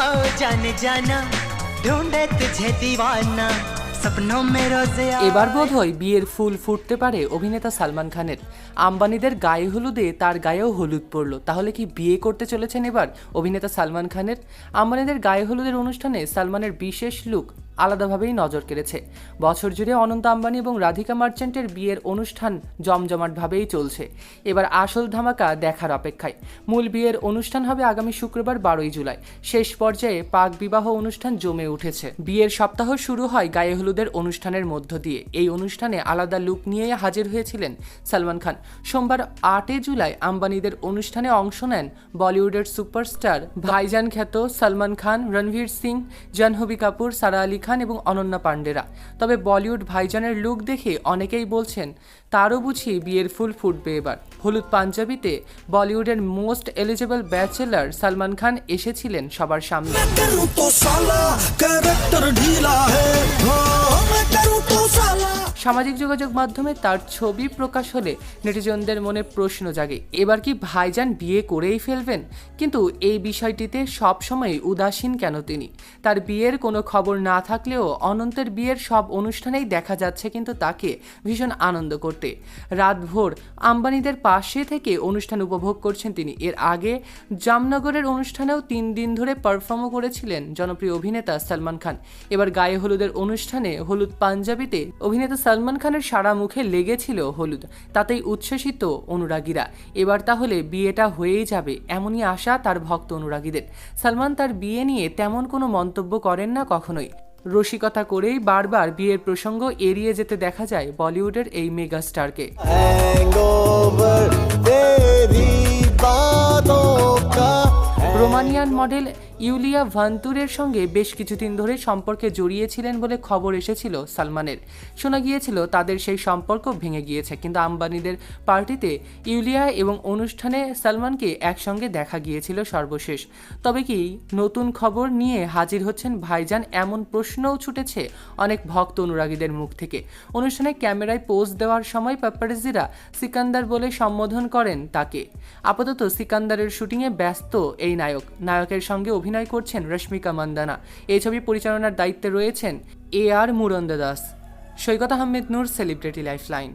आओ जाने जाना ढूंढे तुझे दीवाना सपनों में रोज आओ এবার বোধহয় বিয়ের ফুল ফুটতে পারে অভিনেতা সালমান খানের আম্বানিদের গায়ে হলুদে তার গায়েও হলুদ পড়লো তাহলে কি বিয়ে করতে চলেছেন এবার অভিনেতা সালমান খানের আম্বানিদের গায়ে হলুদের অনুষ্ঠানে সালমানের বিশেষ লুক আলাদাভাবেই নজর কেড়েছে। বছর জুড়ে অনন্ত আম্বানি এবং রাধিকা মার্চেন্টের বিয়ের অনুষ্ঠান জমজমাটভাবেই চলছে। এবার আসল ধামাকা দেখার অপেক্ষায়। মূল বিয়ের অনুষ্ঠান হবে আগামী শুক্রবার বারোই জুলাই। শেষ পর্যায়ে পাক বিবাহ অনুষ্ঠান জমে উঠেছে। বিয়ের সপ্তাহ শুরু হয় গায়ে হলুদের অনুষ্ঠানের মধ্য দিয়ে। এই অনুষ্ঠানে আলাদা লুক নিয়ে হাজির হয়েছিলেন সালমান খান। সোমবার আটই জুলাই আম্বানিদের অনুষ্ঠানে অংশ নেন বলিউডের সুপারস্টার, ভাইজান খ্যাত সালমান খান, রণবীর সিং, জাহ্নবী কাপুর, সারা আলী খান এবং অনন্যা পাণ্ডেরা তবে বলিউড ভাইজানের লুক দেখে অনেকেই বলছেন, তারও বুঝি বিয়ের ফুল ফুটবে এবার। হলুদ পাঞ্জাবিতে বলিউডের most eligible bachelor Salman Khan এসেছিলেন সবার সামনে। সামাজিক যোগাযোগ মাধ্যমে তার ছবি প্রকাশ হলে নেটিজনদের মনে প্রশ্ন জাগে, এবার কি ভাইজান বিয়ে করেই ফেলবেন? কিন্তু এই বিষয়টিতে সবসময় উদাসীন কেন তিনি? তার বিয়ের কোনো খবর না থাকলেও অনন্তের বিয়ের সব অনুষ্ঠানেই দেখা যাচ্ছে কিন্তু তাকে ভীষণ আনন্দ করতে। রাতভর আম্বানিদের পাশে থেকে অনুষ্ঠান উপভোগ করছেন তিনি। এর আগে জামনগরের অনুষ্ঠানেও তিন দিন ধরে পারফর্মও করেছিলেন জনপ্রিয় অভিনেতা সালমান খান। এবার গায়ে হলুদের অনুষ্ঠানে হলুদ পাঞ্জাবিতে অভিনেতা সালমান খানের সারা মুখে লেগেছিল হলুদ, তাতেই উচ্ছ্বসিত অনুরাগীরা। এবার তাহলে বিয়েটা হয়েই যাবে, এমনই আশা তার ভক্ত অনুরাগীদের। সালমান তার বিয়ে নিয়ে তেমন কোনো মন্তব্য করেন না কখনোই। রসিকতা করেই বারবার বিয়ের প্রসঙ্গ এড়িয়ে যেতে দেখা যায় বলিউডের এই মেগা স্টারকে রোমানিয়ান মডেল ইউলিয়া ভান্তুরের সঙ্গে বেশ কিছুদিন ধরে সম্পর্কে জড়িয়েছিলেন বলে খবর এসেছিল সালমানের। শোনা গিয়েছিল, তাদের সেই সম্পর্ক ভেঙে গিয়েছে, কিন্তু আম্বানিদের পার্টিতে ইউলিয়া এবং অনুষ্ঠানে সালমানকে একসঙ্গে দেখা গিয়েছিল সর্বশেষ। তবে কি নতুন খবর নিয়ে হাজির হচ্ছেন ভাইজান এমন প্রশ্নও ছুটেছে অনেক ভক্ত অনুরাগীদের মুখ থেকে। অনুষ্ঠানে ক্যামেরায় পোজ দেওয়ার সময় পাপ্পারেজিরা সিকান্দার বলে সম্বোধন করেন তাকে। আপাতত সিকান্দারের শুটিংয়ে ব্যস্ত এই নায়ক। নায়কের সঙ্গে অভিনয় করছেন রশ্মিকা মান্দানা। এই ছবি পরিচালনার দায়িত্বে রয়েছেন এ আর মুরন্দ দাস সৈকত আহমেদ নূর সেলিব্রিটি লাইফলাইন